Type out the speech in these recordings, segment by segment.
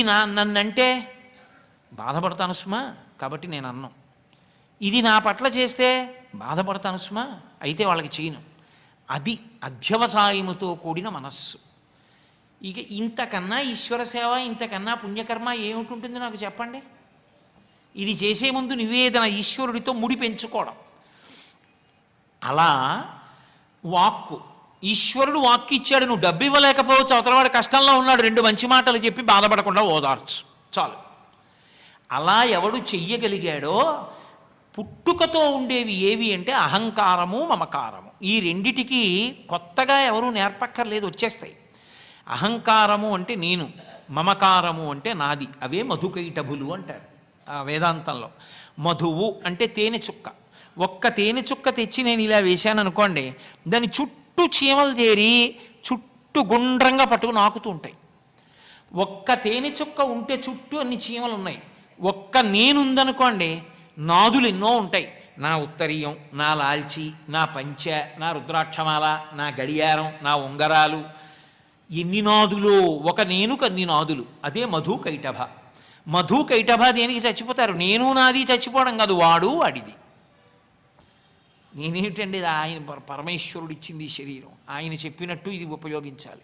ఇది నా నన్నంటే బాధపడతాను సుమా కాబట్టి నేను అన్నం. ఇది నా పట్ల చేస్తే బాధపడతాను సుమా అయితే వాళ్ళకి చేయను. అది అధ్యవసాయముతో కూడిన మనస్సు. ఇక ఇంతకన్నా ఈశ్వర సేవ ఇంతకన్నా పుణ్యకర్మ ఏమిటి నాకు చెప్పండి? ఇది చేసే ముందు నివేదన ఈశ్వరుడితో ముడి పెంచుకోవడం. అలా వాక్కు ఈశ్వరుడు వాక్కిచ్చాడు నువ్వు డబ్బు ఇవ్వలేకపోవచ్చు అవతలవాడు కష్టంలో ఉన్నాడు రెండు మంచి మాటలు చెప్పి బాధపడకుండా ఓదార్చు. చాలు. అలా ఎవడు చెయ్యగలిగాడో పుట్టుకతో ఉండేవి ఏవి అంటే అహంకారము మమకారము. ఈ రెండిటికి కొత్తగా ఎవరు నేర్పక్కర్లేదు వచ్చేస్తాయి. అహంకారము అంటే నేను మమకారము అంటే నాది. అవే మధుకైటభులు అంటారు ఆ వేదాంతంలో. మధువు అంటే తేనె చుక్క. ఒక్క తేనె చుక్క తెచ్చి నేను ఇలా వేశాను అనుకోండి దాని చుట్టూ చుట్టూ చీమలు చేరి చుట్టూ గుండ్రంగా పట్టుకుని నాకుతూ ఉంటాయి. ఒక్క తేనె చుక్క ఉంటే చుట్టూ అన్ని చీమలు ఉన్నాయి. ఒక్క నేనుందనుకోండి నాదులు ఎన్నో ఉంటాయి. నా ఉత్తరీయం నా లాల్చి నా పంచ నా రుద్రాక్షమాల నా గడియారం నా ఉంగరాలు. ఎన్ని నాదులు ఒక నేను కన్ని నాదులు. అదే మధు కైటభ. మధు కైటభ దేనికి చచ్చిపోతారు? నేను నాది చచ్చిపోవడం కాదు వాడు వాడిది. నేనేమిటండి? ఇది ఆయన పర- పరమేశ్వరుడు ఇచ్చింది ఈ శరీరం. ఆయన చెప్పినట్టు ఇది ఉపయోగించాలి.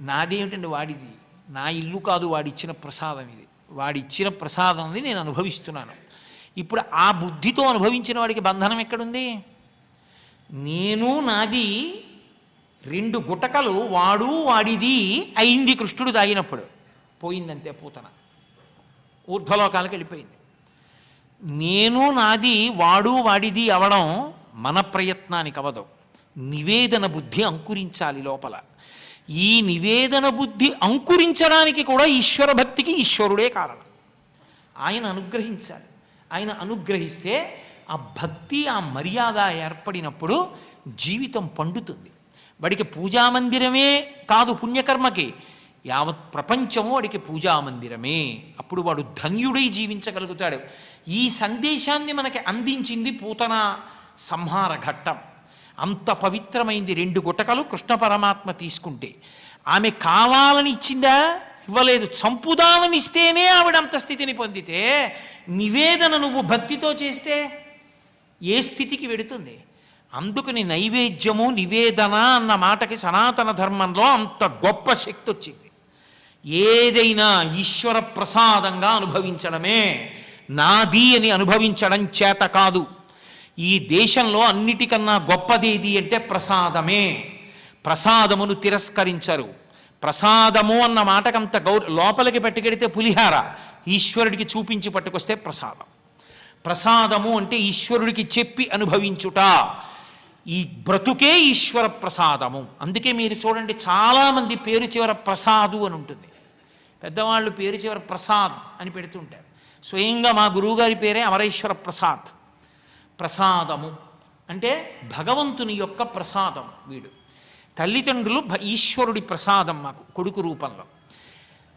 నాదేమిటండి వాడిది? నా ఇల్లు కాదు వాడిచ్చిన ప్రసాదం ఇది. వాడిచ్చిన ప్రసాదంని నేను అనుభవిస్తున్నాను. ఇప్పుడు ఆ బుద్ధితో అనుభవించిన వాడికి బంధనం ఎక్కడుంది? నేను నాది రెండు గుటకలు వాడు వాడిది అయింది కృష్ణుడు తాగినప్పుడు పోయిందంతే పూతన. ఊర్ధ్వలోకాలకు వెళ్ళిపోయింది. నేను నాది వాడు వాడిది అవడం మన ప్రయత్నానికి అవదు నివేదన బుద్ధి అంకురించాలి లోపల. ఈ నివేదన బుద్ధి అంకురించడానికి కూడా ఈశ్వర భక్తికి ఈశ్వరుడే కారణం. ఆయన అనుగ్రహించాలి. ఆయన అనుగ్రహిస్తే ఆ భక్తి ఆ మర్యాద ఏర్పడినప్పుడు జీవితం పండుతుంది. వాడికి పూజామందిరమే కాదు పుణ్యకర్మకి. యావత్ ప్రపంచము వాడికి పూజామందిరమే అప్పుడు వాడు ధన్యుడై జీవించగలుగుతాడు. ఈ సందేశాన్ని మనకి అందించింది పూతన సంహార ఘట్టం అంత పవిత్రమైంది రెండు గుటకలు కృష్ణ పరమాత్మ తీసుకుంటే. ఆమె కావాలని ఇచ్చిందా? ఇవ్వలేదు. చంపుదామని ఇస్తేనే ఆవిడంత స్థితిని పొందితే నివేదన నువ్వు భక్తితో చేస్తే ఏ స్థితికి వెడుతుంది? అందుకని నైవేద్యము నివేదన అన్న మాటకి సనాతన ధర్మంలో అంత గొప్ప శక్తి వచ్చింది. ఏదైనా ఈశ్వర ప్రసాదంగా అనుభవించడమే నాది అని అనుభవించడం చేత కాదు. ఈ దేశంలో అన్నిటికన్నా గొప్పదేది అంటే ప్రసాదమే. ప్రసాదమును తిరస్కరించరు. ప్రసాదము అన్న మాటకంత గౌర లోపలికి పట్టుకెడితే పులిహార. ఈశ్వరుడికి చూపించి పట్టుకొస్తే ప్రసాదం. ప్రసాదము అంటే ఈశ్వరుడికి చెప్పి అనుభవించుట. ఈ బ్రతుకే ఈశ్వర ప్రసాదము. అందుకే మీరు చూడండి చాలామంది పేరు చివర ప్రసాదు అని ఉంటుంది. పెద్దవాళ్ళు పేరు చివర ప్రసాద్ అని పెడుతుంటారు. స్వయంగా మా గురువుగారి పేరే అమరేశ్వర ప్రసాద్. ప్రసాదము. అంటే భగవంతుని యొక్క ప్రసాదం వీడు. తల్లిదండ్రులు భ- ఈశ్వరుడి ప్రసాదం మాకు కొడుకు రూపంలో.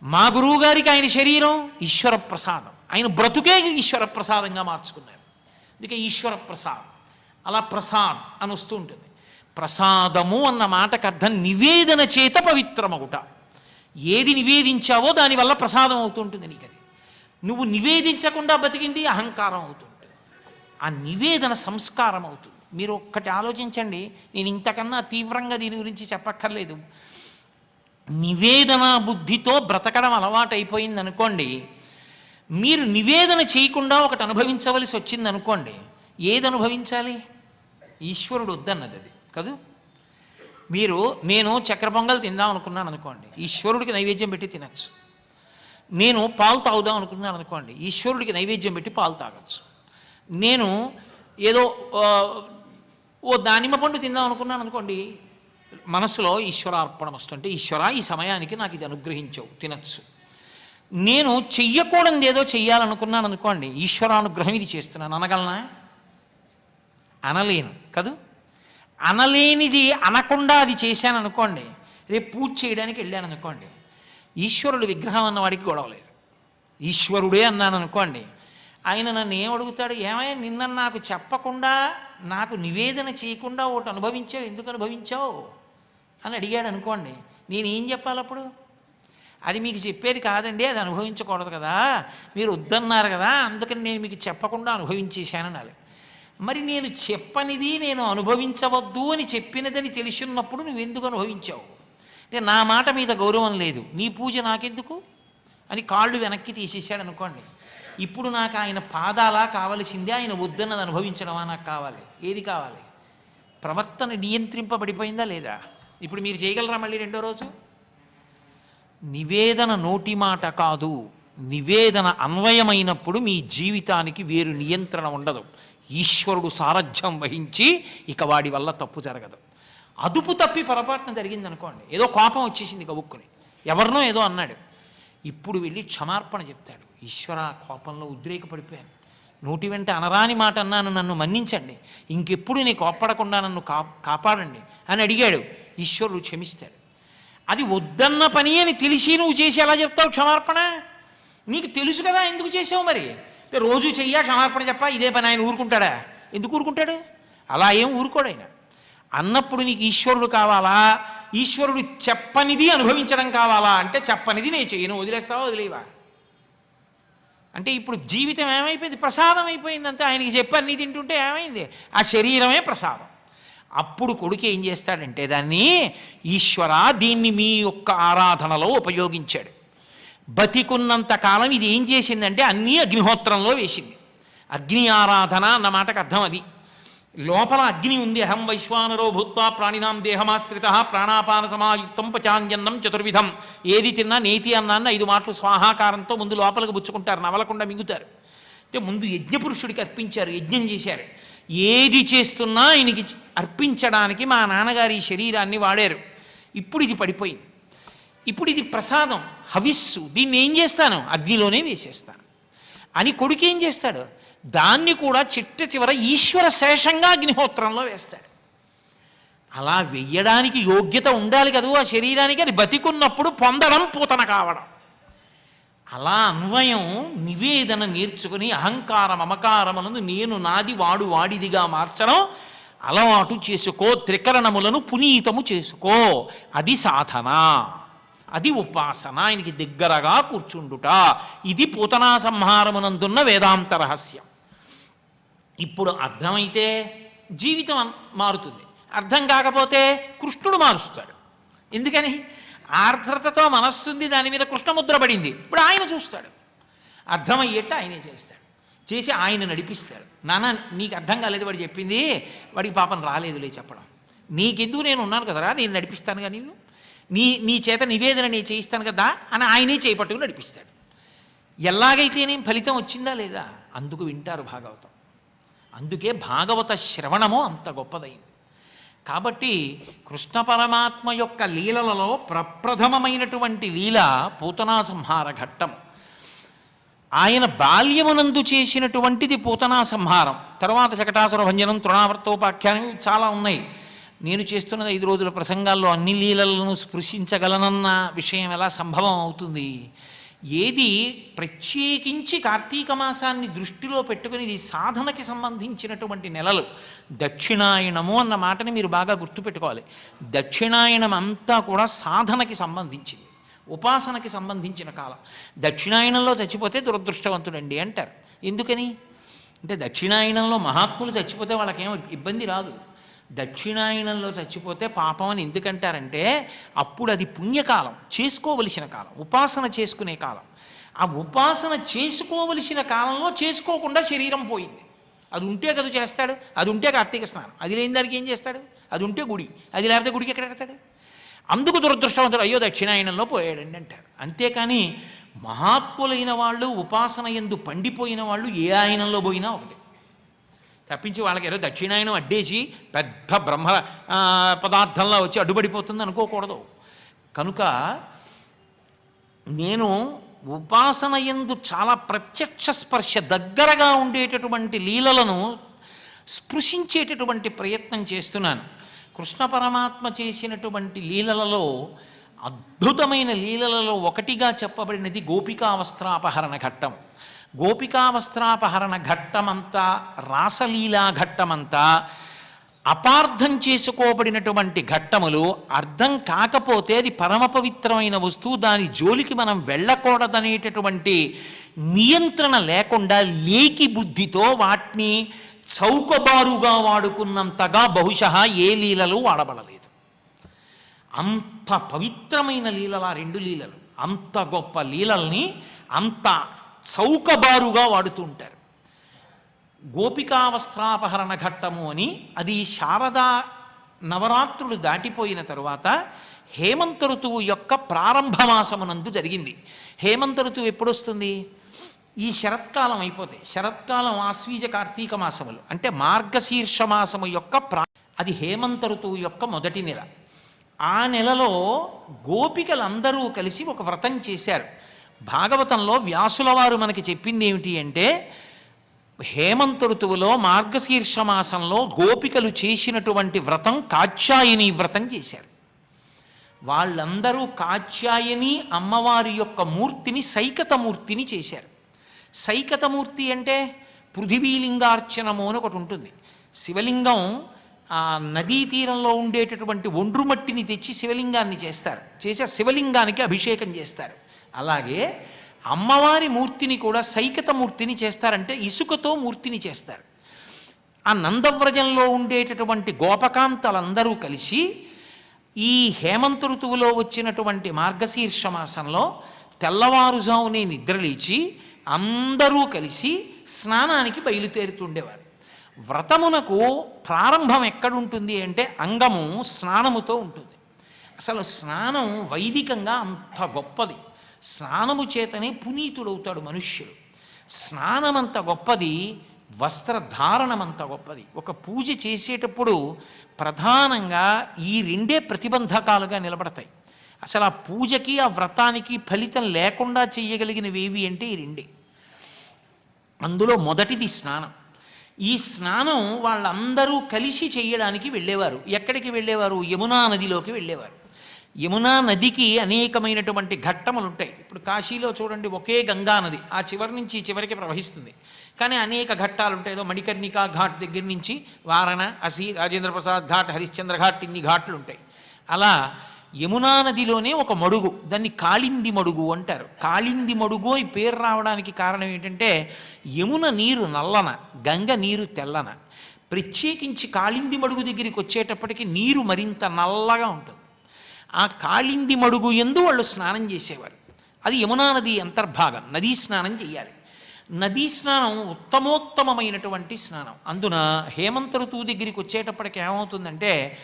మా గురువు గారికి ఆయన శరీరం ఈశ్వర ప్రసాదం. ఆయన బ్రతుకే ఈశ్వర ప్రసాదంగా మార్చుకున్నారు. అందుకే ఈశ్వర ప్రసాదం. అలా ప్రసాద్ అని వస్తూ ఉంటుంది. ప్రసాదము అన్న మాటకు అర్థం నివేదన చేత పవిత్రమగుట. ఏది నివేదించావో దానివల్ల ప్రసాదం అవుతుంటుంది నీకు అది నువ్వు నివేదించకుండా బతికింది అహంకారం అవుతుంది. ఆ నివేదన సంస్కారం అవుతుంది మీరు ఒక్కటి ఆలోచించండి. నేను ఇంతకన్నా తీవ్రంగా దీని గురించి చెప్పక్కర్లేదు. నివేదన బుద్ధితో బ్రతకడం అలవాటైపోయింది అనుకోండి మీరు నివేదన చేయకుండా ఒకటి అనుభవించవలసి వచ్చింది అనుకోండి ఏది అనుభవించాలి ఈశ్వరుడు వద్దన్నది అది కదూ? మీరు నేను చక్కెర పొంగల్ తిందాం అనుకున్నాను అనుకోండి ఈశ్వరుడికి నైవేద్యం పెట్టి తినచ్చు. నేను పాలు తాగుదాం అనుకున్నాను అనుకోండి ఈశ్వరుడికి నైవేద్యం పెట్టి పాలు తాగొచ్చు. నేను ఏదో ఓ దానిమ్మ పండు తిందాం అనుకున్నాను అనుకోండి మనసులో ఈశ్వరార్పణం వస్తుంటే ఈశ్వర ఈ సమయానికి నాకు ఇది అనుగ్రహించవు తినచ్చు. నేను చెయ్యకూడదు ఏదో చెయ్యాలనుకున్నాను అనుకోండి ఈశ్వరానుగ్రహం ఇది చేస్తున్నాను అనగలనా? అనలేను కదూ? అనలేనిది అనకుండా అది చేశాను అనుకోండి రేపు పూజ చేయడానికి వెళ్ళాను అనుకోండి ఈశ్వరుడు విగ్రహం అన్నవాడికి గొడవ లేదు. ఈశ్వరుడే అన్నాను అనుకోండి ఆయన నన్ను ఏం అడుగుతాడు? ఏమైనా నిన్న నాకు చెప్పకుండా నాకు నివేదన చేయకుండా ఒకటి అనుభవించావు ఎందుకు అనుభవించావు? అని అడిగాడు అనుకోండి. నేను ఏం చెప్పాలి అప్పుడు? అది మీకు చెప్పేది కాదండి అది అనుభవించకూడదు కదా. మీరు వద్దన్నారు కదా అందుకని నేను మీకు చెప్పకుండా అనుభవించేశానని మరి నేను చెప్పనిది నేను అనుభవించవద్దు అని చెప్పినదని తెలిసినప్పుడు నువ్వు ఎందుకు అనుభవించావు? అంటే నా మాట మీద గౌరవం లేదు నీ పూజ నాకెందుకు? అని కాళ్ళు వెనక్కి తీసేశాడు అనుకోండి. ఇప్పుడు నాకు ఆయన పాదాలా కావలసిందే ఆయన వద్దన్నది అనుభవించడమా నాకు కావాలి? ఏది కావాలి? ప్రవర్తన నియంత్రింపబడిపోయిందా లేదా? ఇప్పుడు మీరు చేయగలరా మళ్ళీ రెండో రోజు? నివేదన నోటి మాట కాదు నివేదన అన్వయమైనప్పుడు మీ జీవితానికి వేరు నియంత్రణ ఉండదు. ఈశ్వరుడు సారథ్యం వహించి ఇక వాడి వల్ల తప్పు జరగదు. అదుపు తప్పి పొరపాటున జరిగింది అనుకోండి ఏదో కోపం వచ్చేసింది కవుక్కుని ఎవరినో ఏదో అన్నాడు. ఇప్పుడు వెళ్ళి క్షమార్పణ చెప్తాడు. ఈశ్వర కోపంలో ఉద్రేకపడిపోయాను. నోటి వెంట అనరాని మాట అన్నాను నన్ను మన్నించండి. ఇంకెప్పుడు నీ కోప్పడకుండా నన్ను కా కాపాడండి అని అడిగాడు. ఈశ్వరుడు క్షమిస్తాడు. అది వద్దన్న పని అని తెలిసి నువ్వు చేసి ఎలా చెప్తావు క్షమార్పణ? నీకు తెలుసు కదా ఎందుకు చేసావు మరి? రోజు చెయ్యా క్షమార్పణ చెప్పా ఇదే పని ఆయన ఊరుకుంటాడా? ఎందుకు ఊరుకుంటాడు? అలా ఏం ఊరుకోడు ఆయన. అన్నప్పుడు నీకు ఈశ్వరుడు కావాలా? ఈశ్వరుడు చెప్పనిది అనుభవించడం కావాలా? అంటే చెప్పనిది నేను చేయను వదిలేస్తావా వదిలేవా అంటే ఇప్పుడు జీవితం ఏమైపోయింది? ప్రసాదం అయిపోయింది అంతే ఆయనకి చెప్పి అన్నీ తింటుంటే ఏమైంది? ఆ శరీరమే ప్రసాదం. అప్పుడు కొడుకు ఏం చేస్తాడంటే దాన్ని ఈశ్వర దీన్ని మీ యొక్క ఆరాధనలో ఉపయోగించాడు. బతికున్నంత కాలం ఇది ఏం చేసిందంటే అన్నీ అగ్నిహోత్రంలో వేసింది. అగ్ని ఆరాధన అన్న మాటకు అర్థం అది. లోపల అగ్ని ఉంది అహం వైశ్వానరో భూత్వా ప్రాణినాం దేహమాశ్రిత ప్రాణాపాన సమాయుక్తం పచాన్యన్నం చతుర్విధం. ఏది తిన్నా నేతి అన్నాన్ని ఐదు మాటలు స్వాహాకారంతో ముందు లోపలికి పుచ్చుకుంటారు నవలకుండా మింగుతారు. అంటే ముందు యజ్ఞపురుషుడికి అర్పించారు యజ్ఞం చేశారు. ఏది చేస్తున్నా ఆయనకి అర్పించడానికి మా నాన్నగారి శరీరాన్ని వాడారు. ఇప్పుడు ఇది పడిపోయింది. ఇప్పుడు ఇది ప్రసాదం హవిస్సు. దీన్ని ఏం చేస్తాను? అగ్నిలోనే వేసేస్తాను. అని కొడుకు ఏం చేస్తాడు? దాన్ని కూడా చిట్ట చివర ఈశ్వర శేషంగా అగ్నిహోత్రంలో వేస్తాడు. అలా వెయ్యడానికి యోగ్యత ఉండాలి కదూ ఆ శరీరానికి అది బతికున్నప్పుడు పొందడం పూతన కావడం. అలా అన్వయం నివేదన నేర్చుకుని అహంకార మమకారములను నేను నాది వాడు వాడిదిగా మార్చడం అలవాటు చేసుకో త్రికరణములను పునీతము చేసుకో. అది సాధన. అది ఉపాసన. ఆయనకి దగ్గరగా కూర్చుండుట. ఇది పూతనా సంహారమునందున్న వేదాంత రహస్యం. ఇప్పుడు అర్థమైతే జీవితం మారుతుంది. అర్థం కాకపోతే కృష్ణుడు మారుస్తాడు. ఎందుకని? ఆర్ద్రతతో మనస్సుంది దాని మీద కృష్ణముద్ర పడింది. ఇప్పుడు ఆయన చూస్తాడు. అర్థమయ్యేట్టు ఆయనే చేస్తాడు. చేసి ఆయన నడిపిస్తాడు. నాన్న నీకు అర్థం కాలేదు వాడు చెప్పింది వాడికి పాపం రాలేదులే చెప్పడం. నీకెందుకు నేను ఉన్నాను కదరా నేను నడిపిస్తానుగా నేను నీ నీ చేత నివేదన నేను చేయిస్తాను కదా అని ఆయనే చేపట్టుకుని నడిపిస్తాడు. ఎలాగైతేనే ఫలితం వచ్చిందా లేదా? అందుకు వింటారు భాగవతం. అందుకే భాగవత శ్రవణము అంత గొప్పదైంది. కాబట్టి కృష్ణ పరమాత్మ యొక్క లీలలలో ప్రప్రథమమైనటువంటి లీల పూతనా సంహార ఘట్టం. ఆయన బాల్యమునందు చేసినటువంటిది పూతనా సంహారం తర్వాత శకటాసుర భంజనం తృణావర్తోపాఖ్యానం చాలా ఉన్నాయి. నేను చేస్తున్నది ఐదు రోజుల ప్రసంగాల్లో అన్ని లీలలను స్పృశించగలనన్న విషయం ఎలా సంభవం అవుతుంది? ఏది ప్రత్యేకించి కార్తీక మాసాన్ని దృష్టిలో పెట్టుకుని ఇది సాధనకి సంబంధించినటువంటి నెలలు. దక్షిణాయనము అన్న మాటని మీరు బాగా గుర్తుపెట్టుకోవాలి. దక్షిణాయనం అంతా కూడా సాధనకి సంబంధించింది. ఉపాసనకి సంబంధించిన కాలం. దక్షిణాయనంలో చచ్చిపోతే దురదృష్టవంతుడండి అంటారు. ఎందుకని? అంటే దక్షిణాయనంలో మహాత్ములు చచ్చిపోతే వాళ్ళకేం ఇబ్బంది రాదు. దక్షిణాయనంలో చచ్చిపోతే పాపం అని ఎందుకంటారంటే అప్పుడు అది పుణ్యకాలం చేసుకోవలసిన కాలం ఉపాసన చేసుకునే కాలం. ఆ ఉపాసన చేసుకోవలసిన కాలంలో చేసుకోకుండా శరీరం పోయింది. అది ఉంటే కదా చేస్తాడు అది ఉంటే కార్తీక స్నానం అది లేని దానికి ఏం చేస్తాడు? అది ఉంటే గుడి అది లేకపోతే గుడికి ఎక్కడ పెడతాడు? అందుకు దురదృష్టవంతుడు అయ్యో దక్షిణాయనంలో పోయాడండి అంటారు. అంతేకాని మహాత్ములైన వాళ్ళు ఉపాసన ఎందు పండిపోయిన వాళ్ళు ఏ ఆయనంలో పోయినా ఒకటే. తప్పించి వాళ్ళకి ఏదో దక్షిణాయనం అడ్డేసి పెద్ద బ్రహ్మ పదార్థంలా పదార్థంలో వచ్చి అడ్డుపడిపోతుంది అనుకోకూడదు. కనుక నేను ఉపాసన ఎందు చాలా ప్రత్యక్ష స్పర్శ దగ్గరగా ఉండేటటువంటి లీలలను స్పృశించేటటువంటి ప్రయత్నం చేస్తున్నాను. కృష్ణ పరమాత్మ చేసినటువంటి లీలలలో అద్భుతమైన లీలలలో ఒకటిగా చెప్పబడినది గోపికా వస్త్రాపహరణ ఘట్టం. గోపికా వస్త్రాపహరణ ఘట్టమంతా రాసలీలా ఘట్టమంతా అపార్థం చేసుకోబడినటువంటి ఘట్టములు అర్థం కాకపోతే అది పరమ పవిత్రమైన వస్తువు. దాని జోలికి మనం వెళ్ళకూడదనేటటువంటి నియంత్రణ లేకుండా లేకి బుద్ధితో వాటిని చౌకబారుగా వాడుకున్నంతగా బహుశ ఏ లీలలు వాడబడలేదు. అంత పవిత్రమైన లీలలు ఆ రెండు లీలలు అంత గొప్ప లీలల్ని అంత చౌకబారుగా వాడుతూ ఉంటారు. గోపికావస్త్రాపహరణ ఘట్టము అని అది శారదా నవరాత్రులు దాటిపోయిన తరువాత హేమంత ఋతువు యొక్క ప్రారంభ మాసమునందు జరిగింది. హేమంత ఋతువు ఎప్పుడొస్తుంది? ఈ శరత్కాలం అయిపోతే శరత్కాలం ఆశ్వీజ కార్తీక మాసములు అంటే మార్గశీర్ష మాసము యొక్క ప్రా అది హేమంత ఋతువు యొక్క మొదటి నెల. ఆ నెలలో గోపికలందరూ కలిసి ఒక వ్రతం చేశారు. భాగవతంలో వ్యాసుల వారు మనకి చెప్పింది ఏమిటి అంటే హేమంత ఋతువులో మార్గశీర్ష మాసంలో గోపికలు చేసినటువంటి వ్రతం కాత్యాయని వ్రతం చేశారు. వాళ్ళందరూ కాత్యాయని అమ్మవారి యొక్క మూర్తిని సైకతమూర్తిని చేశారు. సైకతమూర్తి అంటే పృథివీలింగార్చనము అని ఒకటి ఉంటుంది. శివలింగం ఆ నదీ తీరంలో ఉండేటటువంటి ఒండ్రుమట్టిని తెచ్చి శివలింగాన్ని చేస్తారు. చేసి శివలింగానికి అభిషేకం చేస్తారు. అలాగే అమ్మవారి మూర్తిని కూడా సైకత మూర్తిని చేస్తారంటే ఇసుకతో మూర్తిని చేస్తారు. ఆ నందవ్రజంలో ఉండేటటువంటి గోపకాంతలందరూ కలిసి ఈ హేమంత ఋతువులో వచ్చినటువంటి మార్గశీర్ష మాసంలో తెల్లవారుజామునే నిద్రలేచి అందరూ కలిసి స్నానానికి బయలుదేరుతుండేవారు. వ్రతమునకు ప్రారంభం ఎక్కడుంటుంది అంటే అంగము స్నానముతో ఉంటుంది. అసలు స్నానం వైదికంగా అంత గొప్పది. స్నానము చేతనే పునీతుడవుతాడు మనుష్యుడు. స్నానం అంత గొప్పది వస్త్రధారణం అంత గొప్పది. ఒక పూజ చేసేటప్పుడు ప్రధానంగా ఈ రెండే ప్రతిబంధకాలుగా నిలబడతాయి. అసలు ఆ పూజకి ఆ వ్రతానికి ఫలితం లేకుండా చేయగలిగినవేవి అంటే ఈ రెండే. అందులో మొదటిది స్నానం. ఈ స్నానం వాళ్ళందరూ కలిసి చేయడానికి వెళ్ళేవారు. ఎక్కడికి వెళ్ళేవారు? యమునా నదిలోకి వెళ్ళేవారు. యమునా నదికి అనేకమైనటువంటి ఘట్టములు ఉంటాయి ఇప్పుడు కాశీలో చూడండి ఒకే గంగా నది ఆ చివరి నుంచి ఈ చివరికి ప్రవహిస్తుంది. కానీ అనేక ఘట్టాలు ఉంటాయి ఏదో మణికర్ణికా ఘాట్ దగ్గర నుంచి వారణ అసి రాజేంద్ర ప్రసాద్ ఘాట్ హరిశ్చంద్ర ఘాట్ ఇన్ని ఘాట్లు ఉంటాయి అలా యమునా నదిలోనే ఒక మడుగు దాన్ని కాళింది మడుగు అంటారు. కాళింది మడుగు అని పేరు రావడానికి కారణం ఏంటంటే యమున నీరు నల్లన గంగ నీరు తెల్లన. ప్రత్యేకించి కాళింది మడుగు దగ్గరికి వచ్చేటప్పటికి నీరు మరింత నల్లగా ఉంటుంది. ఆ కాళింది మడుగు ఎందు వాళ్ళు స్నానం చేసేవారు. అది యమునా నది అంతర్భాగం. నదీ స్నానం చేయాలి నదీ స్నానం ఉత్తమోత్తమమైనటువంటి స్నానం. అందున హేమంత ఋతువు దగ్గరికి వచ్చేటప్పటికి ఏమవుతుందంటే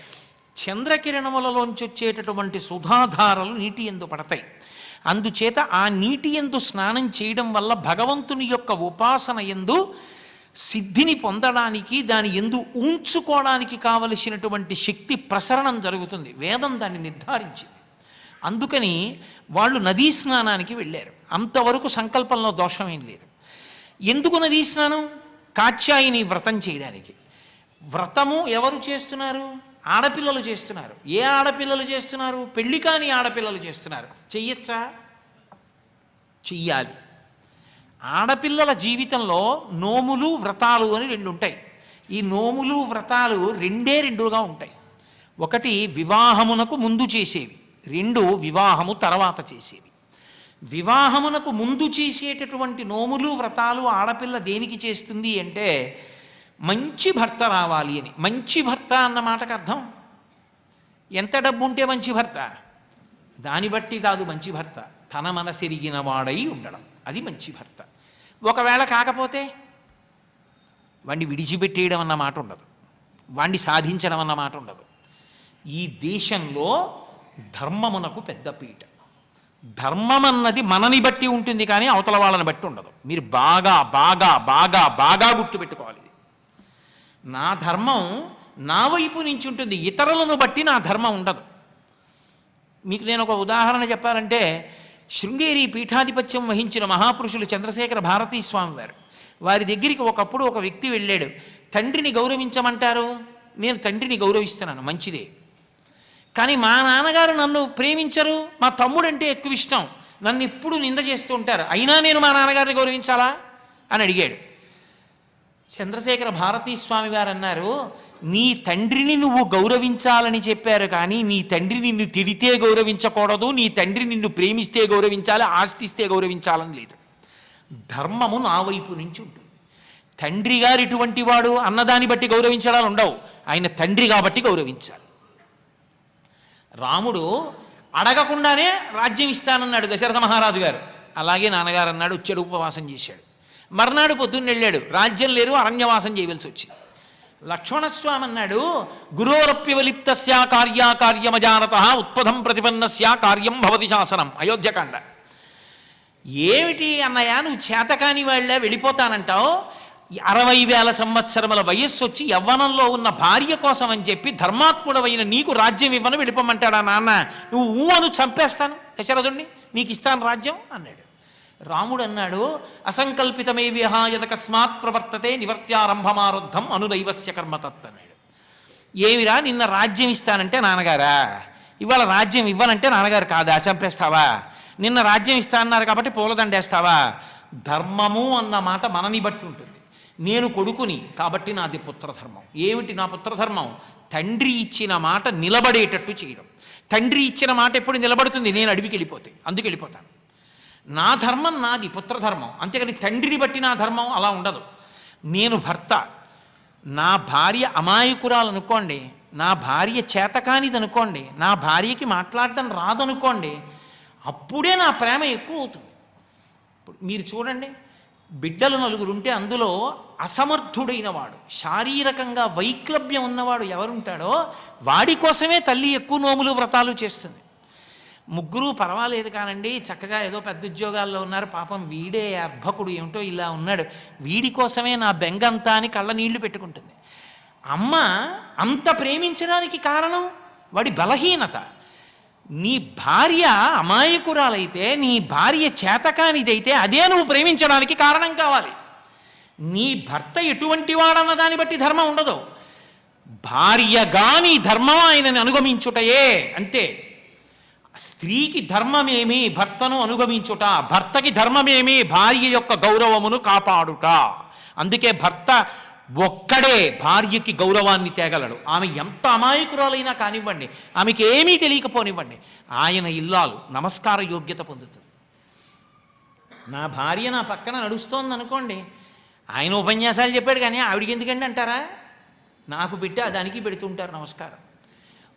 చంద్రకిరణములలోంచి వచ్చేటటువంటి సుధాధారలు నీటి ఎందు పడతాయి. అందుచేత ఆ నీటి ఎందు స్నానం చేయడం వల్ల భగవంతుని యొక్క ఉపాసన ఎందు సిద్ధిని పొందడానికి దాని ఎందు ఉంచుకోవడానికి కావలసినటువంటి శక్తి ప్రసరణం జరుగుతుంది. వేదం దాన్ని నిర్ధారించింది. అందుకని వాళ్ళు నదీ స్నానానికి వెళ్ళారు. అంతవరకు సంకల్పంలో దోషమేం లేదు. ఎందుకు నదీ స్నానం? కాత్యాయిని వ్రతం చేయడానికి. వ్రతము ఎవరు చేస్తున్నారు? ఆడపిల్లలు చేస్తున్నారు. ఏ ఆడపిల్లలు చేస్తున్నారు? పెళ్ళి కాని ఆడపిల్లలు చేస్తున్నారు. చెయ్యొచ్చా? చెయ్యాలి. ఆడపిల్లల జీవితంలో నోములు వ్రతాలు అని రెండు ఉంటాయి ఈ నోములు వ్రతాలు రెండే రెండుగా ఉంటాయి. ఒకటి వివాహమునకు ముందు చేసేవి రెండు వివాహము తర్వాత చేసేవి. వివాహమునకు ముందు చేసేటటువంటి నోములు వ్రతాలు ఆడపిల్ల దేనికి చేస్తుంది అంటే మంచి భర్త రావాలి అని. మంచి భర్త అన్న మాటకు అర్థం? ఎంత డబ్బు ఉంటే మంచి భర్త? దాన్ని బట్టి కాదు మంచి భర్త. తన మనసెరిగిన వాడై ఉండడం. అది మంచి భర్త. ఒకవేళ కాకపోతే వాణ్ణి విడిచిపెట్టేయడం అన్న మాట ఉండదు. వాణ్ణి సాధించడం అన్న మాట ఉండదు. ఈ దేశంలో ధర్మమునకు పెద్ద పీట. ధర్మం అన్నది మనని బట్టి ఉంటుంది కానీ అవతల వాళ్ళని బట్టి ఉండదు. మీరు బాగా బాగా బాగా బాగా గుర్తుపెట్టుకోవాలి. నా ధర్మం నా వైపు నుంచి ఉంటుంది. ఇతరులను బట్టి నా ధర్మం ఉండదు. మీకు నేను ఒక ఉదాహరణ చెప్పాలంటే శృంగేరి పీఠాధిపత్యం వహించిన మహాపురుషులు చంద్రశేఖర భారతీ స్వామి వారు. వారి దగ్గరికి ఒకప్పుడు ఒక వ్యక్తి వెళ్ళాడు. తండ్రిని గౌరవించమంటారు? నేను తండ్రిని గౌరవిస్తున్నాను. మంచిదే. కానీ మా నాన్నగారు నన్ను ప్రేమించరు. మా తమ్ముడంటే ఎక్కువ ఇష్టం. నన్ను ఎప్పుడు నింద చేస్తూ ఉంటారు. అయినా నేను మా నాన్నగారిని గౌరవించాలా? అని అడిగాడు. చంద్రశేఖర భారతీ స్వామి గారు అన్నారు నీ తండ్రిని నువ్వు గౌరవించాలని చెప్పారు కానీ నీ తండ్రి నిన్ను తిడితే గౌరవించకూడదు నీ తండ్రి నిన్ను ప్రేమిస్తే గౌరవించాలి ఆస్తిస్తే గౌరవించాలని లేదు. ధర్మము నా వైపు నుంచి ఉంటుంది. తండ్రి గారు ఇటువంటి వాడు అన్నదాన్ని బట్టి గౌరవించడాలు ఉండవు. ఆయన తండ్రి కాబట్టి గౌరవించాలి. రాముడు అడగకుండానే రాజ్యం ఇస్తానన్నాడు దశరథ మహారాజు గారు. అలాగే నాన్నగారు అన్నాడు వచ్చాడు ఉపవాసం చేశాడు. మర్నాడు పొద్దున్న వెళ్ళాడు. రాజ్యం లేరు అరణ్యవాసం చేయవలసి వచ్చింది. లక్ష్మణస్వామి అన్నాడు గురోరప్యవలిప్తస్య కార్యాకార్యమజానత ఉత్పథం ప్రతిపన్నస్య కార్యం భవతి శాసనం అయోధ్యకాండ. ఏమిటి అన్నయ్య నువ్వు చేతకాని వాళ్ళే వెళ్ళిపోతానంటావు? అరవై వేల సంవత్సరముల వయస్సు వచ్చి యవ్వనంలో ఉన్న భార్య కోసం అని చెప్పి ధర్మాత్ముడవైన నీకు రాజ్యం ఇవ్వను వెళ్ళిపోమంటాడా నాన్న? నువ్వు ఊ అను చంపేస్తాను దశరథుణ్ణి నీకు ఇస్తాను రాజ్యం అన్నాడు. రాముడు అన్నాడు అసంకల్పితమే విహాయతకస్మాత్ ప్రవర్తతే నివర్త్యారంభమారుద్ధం అనుదైవస్య కర్మతత్ అన్నాడు ఏమిరా నిన్న రాజ్యం ఇస్తానంటే నాన్నగారా? ఇవాళ రాజ్యం ఇవ్వనంటే నాన్నగారు కాదా? చంపేస్తావా? నిన్న రాజ్యం ఇస్తా అన్నారు కాబట్టి పూలదండేస్తావా ధర్మము అన్న మాట మనని బట్టి ఉంటుంది. నేను కొడుకుని కాబట్టి నాది పుత్రధర్మం. ఏమిటి నా పుత్రధర్మం? తండ్రి ఇచ్చిన మాట నిలబడేటట్టు చేయడం. తండ్రి ఇచ్చిన మాట ఎప్పుడు నిలబడుతుంది? నేను అడవికి వెళ్ళిపోతే అందుకు వెళ్ళిపోతాను. నా ధర్మం నాది పుత్రధర్మం. అంతేకాని తండ్రిని బట్టి నా ధర్మం అలా ఉండదు. నేను భర్త. నా భార్య అమాయకురాలు అనుకోండి నా భార్య చేతకానిది అనుకోండి నా భార్యకి మాట్లాడడం రాదనుకోండి అప్పుడే నా ప్రేమ ఎక్కువ అవుతుంది. ఇప్పుడు మీరు చూడండి బిడ్డలు నలుగురు ఉంటే అందులో అసమర్థుడైన వాడు శారీరకంగా వైక్లభ్యం ఉన్నవాడు ఎవరుంటాడో వాడి కోసమే తల్లి ఎక్కువ నోములు వ్రతాలు చేస్తుంది. ముగ్గురు పర్వాలేదు కానండి చక్కగా ఏదో పెద్ద ఉద్యోగాల్లో ఉన్నారు. పాపం వీడే అర్భకుడు ఏమిటో ఇలా ఉన్నాడు. వీడి కోసమే నా బెంగంతా అని కళ్ళ నీళ్ళు పెట్టుకుంటుంది. అమ్మ అంత ప్రేమించడానికి కారణం? వాడి బలహీనత. నీ భార్య అమాయకురాలైతే నీ భార్య చేతకానిదైతే అదే నువ్వు ప్రేమించడానికి కారణం కావాలి. నీ భర్త ఎటువంటి వాడన్న దాన్ని బట్టి ధర్మం ఉండదు. భార్యగా నీ ధర్మం ఆయనని అనుగమించుటయే అంతే స్త్రీకి ధర్మమేమి? భర్తను అనుగమించుట. భర్తకి ధర్మమేమి? భార్య యొక్క గౌరవమును కాపాడుట. అందుకే భర్త ఒక్కడే భార్యకి గౌరవాన్ని తేగలడు. ఆమె ఎంత అమాయకురాలైనా కానివ్వండి ఆమెకి ఏమీ తెలియకపోనివ్వండి ఆయన ఇల్లాలు నమస్కార యోగ్యత పొందుతుంది. నా భార్య నా పక్కన నడుస్తోంది అనుకోండి ఆయన ఉపన్యాసాలు చెప్పాడు కానీ ఆవిడికి ఎందుకండి అంటారా? నాకు పెట్టి దానికి పెడుతుంటారు నమస్కారం.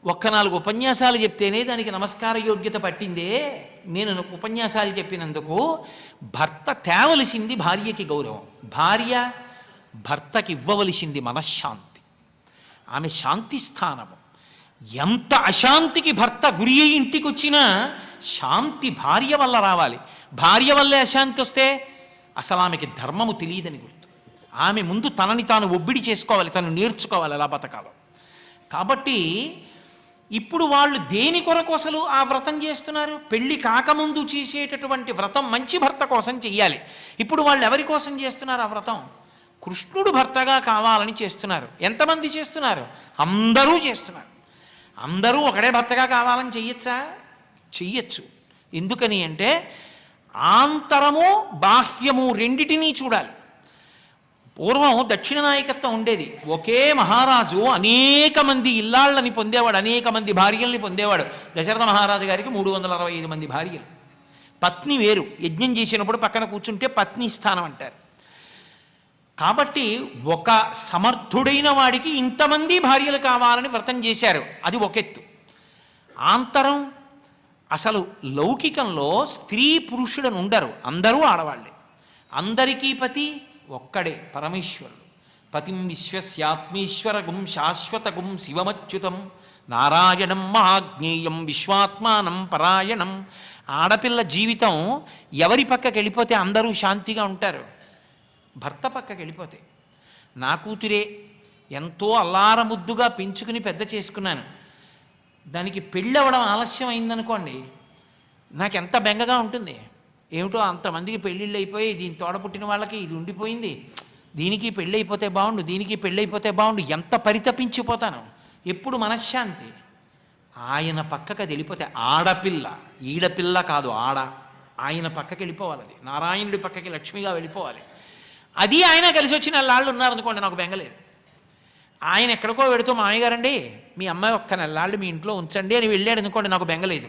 ఒక్క నాలుగు ఉపన్యాసాలు చెప్తేనే దానికి నమస్కార యోగ్యత పట్టిందే. నేను ఉపన్యాసాలు చెప్పినందుకు భర్త తేవలసింది భార్యకి గౌరవం. భార్య భర్తకి ఇవ్వవలసింది మనశ్శాంతి. ఆమె శాంతి స్థానము. ఎంత అశాంతికి భర్త గురి అయి ఇంటికి వచ్చినా శాంతి భార్య వల్ల రావాలి. భార్య వల్లే అశాంతి వస్తే అసలు ఆమెకి ధర్మము తెలియదని గుర్తు. ఆమె ముందు తనని తాను ఒబ్బిడి చేసుకోవాలి తను నేర్చుకోవాలి ఎలా బతకాలో. కాబట్టి ఇప్పుడు వాళ్ళు దేని కొరకు అసలు ఆ వ్రతం చేస్తున్నారు? పెళ్ళి కాకముందు చేసేటటువంటి వ్రతం మంచి భర్త కోసం చెయ్యాలి. ఇప్పుడు వాళ్ళు ఎవరి కోసం చేస్తున్నారు ఆ వ్రతం? కృష్ణుడు భర్తగా కావాలని చేస్తున్నారు. ఎంతమంది చేస్తున్నారు? అందరూ చేస్తున్నారు. అందరూ ఒకడే భర్తగా కావాలని చెయ్యొచ్చా? చెయ్యొచ్చు. ఎందుకని అంటే ఆంతరము బాహ్యము రెండిటినీ చూడాలి. పూర్వం దక్షిణ నాయకత్వం ఉండేది. ఒకే మహారాజు అనేక మంది ఇల్లాళ్ళని పొందేవాడు అనేక మంది భార్యల్ని పొందేవాడు. దశరథ మహారాజు గారికి మూడు వందల అరవై ఐదు మంది భార్యలు. పత్ని వేరు. యజ్ఞం చేసినప్పుడు పక్కన కూర్చుంటే పత్ని స్థానం అంటారు. కాబట్టి ఒక సమర్థుడైన వాడికి ఇంతమంది భార్యలు కావాలని వ్రతం చేశారు. అది ఒక ఎత్తు. ఆంతరం అసలు లౌకికంలో స్త్రీ పురుషుడని ఉండరు అందరూ ఆడవాళ్ళే. అందరికీ పతి ఒక్కడే పరమేశ్వరుడు. పతిం విశ్వస్యాత్మీశ్వరగుం శాశ్వతగుం శివమచ్యుతం. నారాయణం మహాజ్ఞేయం విశ్వాత్మానం పరాయణం. ఆడపిల్ల జీవితం ఎవరి పక్కకి వెళ్ళిపోతే అందరూ శాంతిగా ఉంటారు? భర్త పక్కకి వెళ్ళిపోతే. నా కూతురే ఎంతో అల్లారముద్దుగా పెంచుకుని పెద్ద చేసుకున్నాను. దానికి పెళ్ళవడం ఆలస్యం అయిందనుకోండి నాకు ఎంత బెంగగా ఉంటుంది? ఏమిటో అంతమందికి పెళ్ళిళ్ళు అయిపోయి దీని తోడ పుట్టిన వాళ్ళకి ఇది ఉండిపోయింది. దీనికి పెళ్ళి అయిపోతే బాగుండు దీనికి పెళ్ళి అయిపోతే బాగుండు ఎంత పరితపించిపోతాను. ఎప్పుడు మనశ్శాంతి. ఆయన పక్కకి అది వెళ్ళిపోతే ఆడపిల్ల ఈడపిల్ల కాదు ఆడ. ఆయన పక్కకి వెళ్ళిపోవాలి అది. నారాయణుడి పక్కకి లక్ష్మిగా వెళ్ళిపోవాలి. అది ఆయన కలిసి వచ్చిన వాళ్ళు ఉన్నారనుకోండి నాకు బెంగలేదు ఆయన ఎక్కడికో పెడుతూ మామయ్య గారండి మీ అమ్మాయి ఒక్క నెల్లాళ్ళు మీ ఇంట్లో ఉంచండి అని వెళ్ళాడు అనుకోండి నాకు బెంగలేదు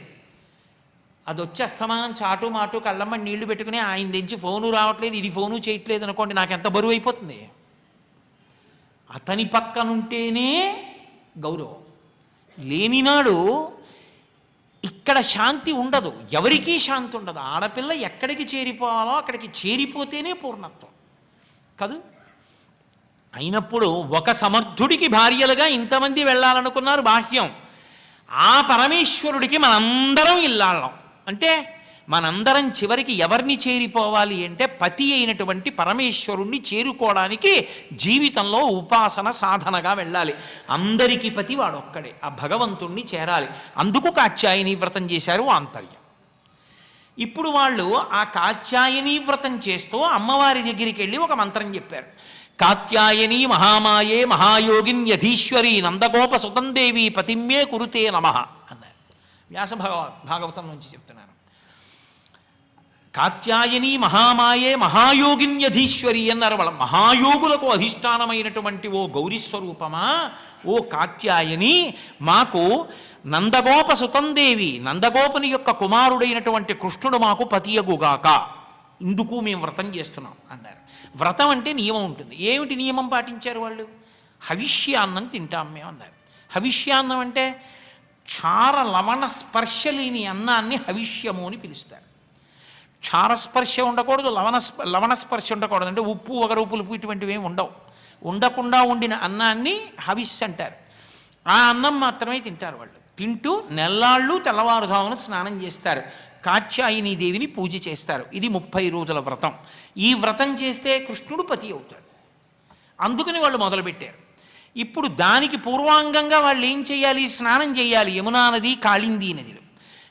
అది వచ్చి అస్తమానం చాటు మాటు కళ్ళమ్మ నీళ్ళు పెట్టుకుని ఆయన దించి ఫోను రావట్లేదు ఇది ఫోను చేయట్లేదు అనుకోండి నాకు ఎంత బరువు అయిపోతుంది? అతని పక్కనుంటేనే గౌరవం. లేనినాడు ఇక్కడ శాంతి ఉండదు. ఎవరికీ శాంతి ఉండదు. ఆడపిల్ల ఎక్కడికి చేరిపోవాలో అక్కడికి చేరిపోతేనే పూర్ణత్వం. కాదు? అయినప్పుడు ఒక సమర్థుడికి భార్యలుగా ఇంతమంది వెళ్ళాలనుకున్నారు బాహ్యం. ఆ పరమేశ్వరుడికి మనందరం ఇల్లాళ్ళం. అంటే మనందరం చివరికి ఎవరిని చేరిపోవాలి అంటే పతి అయినటువంటి పరమేశ్వరుణ్ణి చేరుకోవడానికి జీవితంలో ఉపాసన సాధనగా వెళ్ళాలి. అందరికీ పతి వాడొక్కడే. ఆ భగవంతుణ్ణి చేరాలి. అందుకు కాత్యాయని వ్రతం చేశారు ఆంతర్యం. ఇప్పుడు వాళ్ళు ఆ కాత్యాయని వ్రతం చేస్తూ అమ్మవారి దగ్గరికి వెళ్ళి ఒక మంత్రం చెప్పారు. కాత్యాయని మహామాయే మహాయోగిన్ యధీశ్వరి నందగోప సుతందేవి పతిమ్యే కురుతే నమ అన్నారు వ్యాస భగవ భాగవతం నుంచి చెప్తున్నాను. కాత్యాయని మహామాయే మహాయోగిన్యధీశ్వరి అన్నారు వాళ్ళ మహాయోగులకు అధిష్టానమైనటువంటి ఓ గౌరీ స్వరూపమా? ఓ కాత్యాయని మాకు నందగోప సుతందేవి నందగోపని యొక్క కుమారుడైనటువంటి కృష్ణుడు మాకు పతియగుగాక. ఇందుకు మేము వ్రతం చేస్తున్నాం అన్నారు. వ్రతం అంటే నియమం ఉంటుంది. ఏమిటి నియమం పాటించారు వాళ్ళు? హవిష్యాన్నం తింటాం మేము అన్నారు. హవిష్యాన్నం అంటే క్షార లవణ స్పర్శలేని అన్నాన్ని హవిష్యము అని పిలుస్తారు. క్షారస్పర్శ ఉండకూడదు లవణ లవణస్పర్శ లవణ స్పర్శ ఉండకూడదు. అంటే ఉప్పు వగరు పులుపు ఇటువంటివి ఏమి ఉండవు. ఉండకుండా ఉండిన అన్నాన్ని హవిస్ అంటారు. ఆ అన్నం మాత్రమే తింటారు వాళ్ళు. తింటూ నెల్లాళ్ళు తెల్లవారుజామున స్నానం చేస్తారు. కాత్యాయిని దేవిని పూజ చేస్తారు. ఇది ముప్పై రోజుల వ్రతం. ఈ వ్రతం చేస్తే కృష్ణుడు పతి అవుతాడు. అందుకని వాళ్ళు మొదలుపెట్టారు. ఇప్పుడు దానికి పూర్వాంగంగా వాళ్ళు ఏం చేయాలి? స్నానం చేయాలి. యమునా నది కాళింది నదిలో.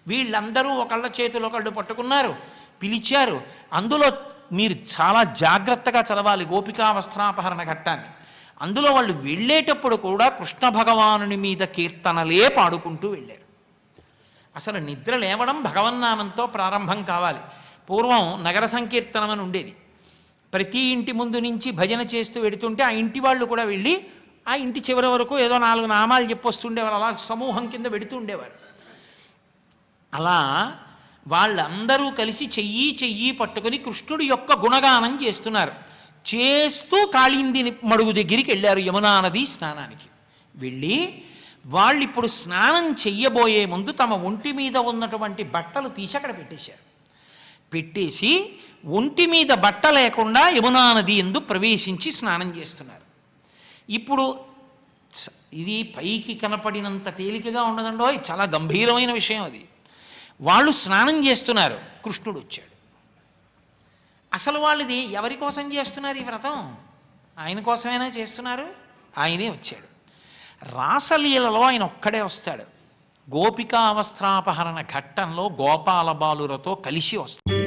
వీళ్ళందరూ ఒకళ్ళ చేతులు ఒకళ్ళు పట్టుకున్నారు. పిలిచారు. అందులో మీరు చాలా జాగ్రత్తగా చదవాలి. గోపికా వస్త్రాపహరణ ఘట్టాన్ని. అందులో వాళ్ళు వెళ్ళేటప్పుడు కూడా కృష్ణ భగవానుని మీద కీర్తనలే పాడుకుంటూ వెళ్ళారు. అసలు నిద్ర లేవడం భగవన్నామంతో ప్రారంభం కావాలి. పూర్వం నగర సంకీర్తనం అని ఉండేది. ప్రతి ఇంటి ముందు నుంచి భజన చేస్తూ వెడుతుంటే ఆ ఇంటి వాళ్ళు కూడా వెళ్ళి ఆ ఇంటి చివరి వరకు ఏదో నాలుగు నామాలు చెప్పొస్తుండేవారు అలా సమూహం కింద పెడుతుండేవారు. అలా వాళ్ళందరూ కలిసి చెయ్యి చెయ్యి పట్టుకొని కృష్ణుడి యొక్క గుణగానం చేస్తున్నారు. చేస్తూ కాళింది మడుగు దగ్గరికి వెళ్ళారు యమునా నది స్నానానికి. వెళ్ళి వాళ్ళు ఇప్పుడు స్నానం చెయ్యబోయే ముందు తమ ఒంటి మీద ఉన్నటువంటి బట్టలు తీసి అక్కడ పెట్టేశారు. పెట్టేసి ఒంటి మీద బట్ట లేకుండా యమునా నది ఎందు ప్రవేశించి స్నానం చేస్తున్నారు. ఇప్పుడు ఇది పైకి కనపడినంత తేలికగా ఉండదండో చాలా గంభీరమైన విషయం అది. వాళ్ళు స్నానం చేస్తున్నారు కృష్ణుడు వచ్చాడు. అసలు వాళ్ళది ఎవరి కోసం చేస్తున్నారు ఈ వ్రతం? ఆయన కోసమైనా చేస్తున్నారు? ఆయనే వచ్చాడు. రాసలీలలో ఆయన ఒక్కడే వస్తాడు. గోపికా అవస్త్రాపహరణ ఘట్టంలో గోపాల బాలురతో కలిసి వస్తాడు.